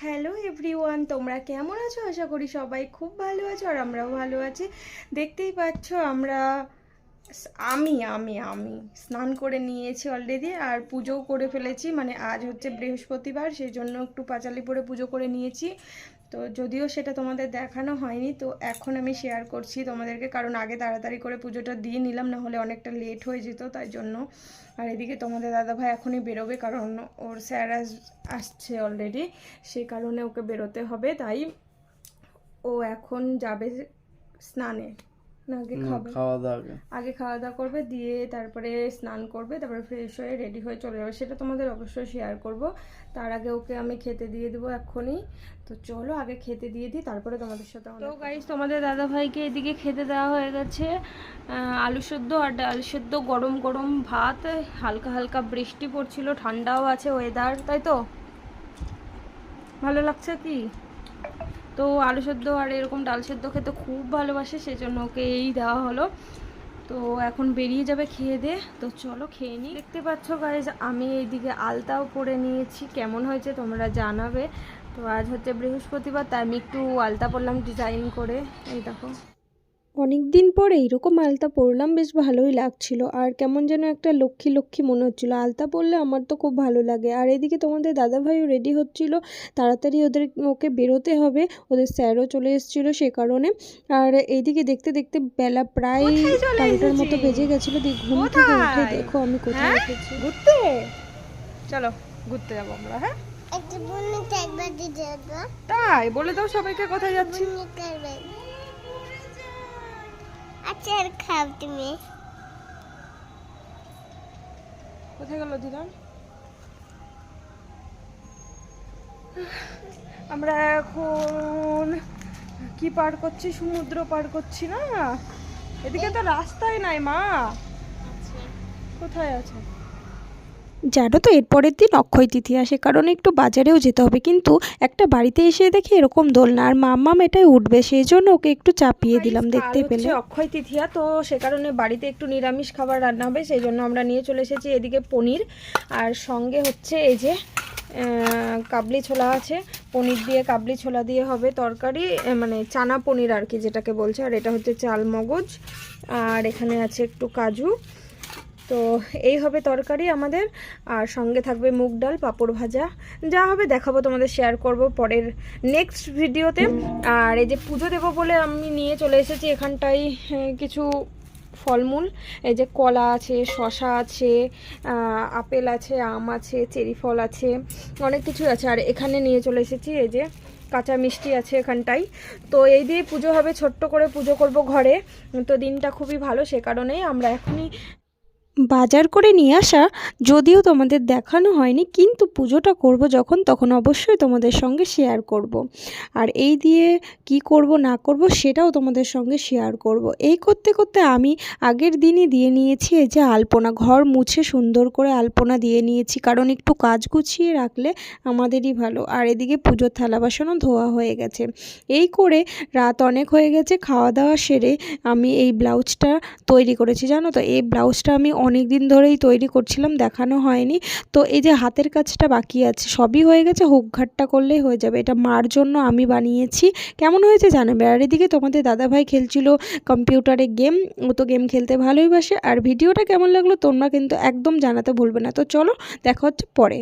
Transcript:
Hello everyone, তোমরা কেমন আছো? আশা করি সবাই খুব ভালো আছো আর আমরাও ভালো আছি। দেখতেই পাচ্ছ, আমরা আমি আমি আমি। স্নান করে নিয়েছি অলরেডি আর পুজোও করে ফেলেছি। মানে আজ হচ্ছে বৃহস্পতিবার সেই জন্য একটু পাঁচালি পরে পুজো করে নিয়েছি। তো যদিও সেটা তোমাদের দেখানো হয়নি, তো এখন আমি শেয়ার করছি তোমাদেরকে। কারণ আগে তাড়াতাড়ি করে পুজোটা দিয়ে নিলাম, না হলে অনেকটা লেট হয়ে যেত, তাই জন্য। আর এদিকে তোমাদের দাদাভাই এখনই বেরোবে, কারণ ওর স্যার আসছে অলরেডি সেই কারণে ওকে বেরোতে হবে, তাই ও এখন যাবে স্নানে। না আগে না, খাবে। খাওয়া দাওয়া আগে। আগে খাওয়া দাওয়া করবে দিয়ে তারপরে স্নান করবে তারপরে ফ্রেশ হয়ে রেডি হয়ে চলে যাবে। সেটা তোমাদের অবশ্যই শেয়ার করব। তার আগে ওকে আমি খেতে দিয়ে দেবো এক্ষুনি। তো চলো আগে খেতে দিয়ে দিই তারপরে তোমাদের সাথে তো গাইজ তোমাদের দাদা ভাইকে এদিকে খেতে দেওয়া হয়ে গেছে। আলু সেদ্ধ আর ডাল সেদ্ধ গরম গরম ভাত হালকা হালকা বৃষ্টি পড়ছিল ঠান্ডাও আছে ওয়েদার তাই তো? ভালো লাগছে কি? তো আলু সেদ্ধ আর এরকম ডাল সেদ্ধ খেতে খুব ভালোবাসে, সেজন্য ওকে এই দেওয়া হলো। তো এখন বেরিয়ে যাবে খেয়ে দে। তো চলো খেয়ে নিই দেখতে পাচ্ছ গাইজ আমি এইদিকে আলতাও পরে নিয়েছি। কেমন হয়েছে তোমরা জানাবে। তো আজ হচ্ছে বৃহস্পতিবার, তাই আমি একটু আলতা পরলাম ডিজাইন করে। এই দেখো। অনেক দিন পরে এরকম আলতা পরলাম বেশ ভালোই লাগছিল। আর কেমন যেন একটা লক্ষ্মী লক্ষ্মী মনে হচ্ছিল। আলতা পরলে আমার তো খুব ভালো লাগে। আর এদিকে তোমাদের দাদাভাইও রেডি হচ্ছিল। তাড়াতাড়ি ওদের ওকে বেরোতে হবে। ওদের স্যারও চলে এসেছিল সে কারণে। আর এইদিকে দেখতে দেখতে বেলা প্রায় বারোটার মতো বেজে গেছিল। দিয়ে ঘুম থেকে উঠে দেখো আমি কোথায় হ্যাঁ? এসেছি। ঘুরতে? চলো ঘুরতে যাব আমরা হ্যাঁ? তাই? বলে দাও সবাইকে কোথায় যাচ্ছি। আচার খাও তুমি। কোথায় গেল দিলাম আমরা এখন কি পার করছি? সমুদ্র পার করছি না? এদিকে তো রাস্তাই নাই মা। কোথায় আছে? জানো তো এরপরের দিন অক্ষয় তৃতীয়া সে কারণে একটু বাজারেও যেতে হবে। কিন্তু একটা বাড়িতে এসে দেখি এরকম দোলনা আর মাম্মাম এটাই উঠবে সেই জন্য ওকে একটু চাপিয়ে দিলাম দেখতে পেলে। অক্ষয় তৃতীয়া তো সে কারণে বাড়িতে একটু নিরামিষ খাবার রান্না হবে সেই জন্য আমরা নিয়ে চলে এসেছি এদিকে পনির। আর সঙ্গে হচ্ছে এই যে কাবলি ছোলা আছে পনির দিয়ে কাবলি ছোলা দিয়ে হবে তরকারি মানে চানা পনির আর কি যেটাকে বলছে আর এটা হচ্ছে চাল মগজ। আর এখানে আছে একটু কাজু। তো এই হবে তরকারি আমাদের। আর সঙ্গে থাকবে মুগ ডাল পাঁপড় ভাজা। যা হবে দেখাবো তোমাদের শেয়ার করব পরের নেক্সট ভিডিওতে আর এই যে পুজো দেবো বলে আমি নিয়ে চলে এসেছি এখানটায় হ্যাঁ, কিছু ফলমূল। এই যে কলা আছে শশা আছে আপেল আছে আম আছে চেরি ফল আছে অনেক কিছু আছে। আর এখানে নিয়ে চলে এসেছি এই যে কাঁচা মিষ্টি আছে এখানটাই তো এই দিয়ে পুজো হবে ছোট্ট করে পুজো করব ঘরে। তো দিনটা খুবই ভালো সে কারণেই আমরা এখনই বাজার করে নিয়ে আসা, যদিও তোমাদের দেখানো হয়নি, কিন্তু পুজোটা করব যখন, তখন অবশ্যই তোমাদের সঙ্গে শেয়ার করব। আর এই দিয়ে কি করব, না করব, সেটাও তোমাদের সঙ্গে শেয়ার করব। এই করতে করতে আমি আগের দিনই দিয়ে নিয়েছি এই যে আলপনা ঘর মুছে সুন্দর করে আলপনা দিয়ে নিয়েছি, কারণ একটু কাজ গুছিয়ে রাখলে আমাদেরই ভালো আর এদিকে পুজোর থালা বাসনও ধোয়া হয়ে গেছে এই করে রাত অনেক হয়ে গেছে, খাওয়া দাওয়া সেরে আমি এই ব্লাউজটা তৈরি করেছি, জানো তো এই ব্লাউজটা আমি অনেক দিন ধরেই তৈরি করছিলাম, দেখানো হয়নি। তো এই যে হাতের কাজটা বাকি আছে, সবই হয়ে গেছে, হুক ঘাটটা করলেই হয়ে যাবে। এটা মার জন্য আমি বানিয়েছি। কেমন হয়েছে জানাবে আর দিকে তোমাদের দাদাভাই খেলছিল কম্পিউটারে গেম, ও তো গেম খেলতে ভালোইবাসে আর ভিডিওটা কেমন লাগল তোমরা কিন্তু একদম জানাতে ভুলবে না। তো চলো, দেখা হচ্ছে পরে।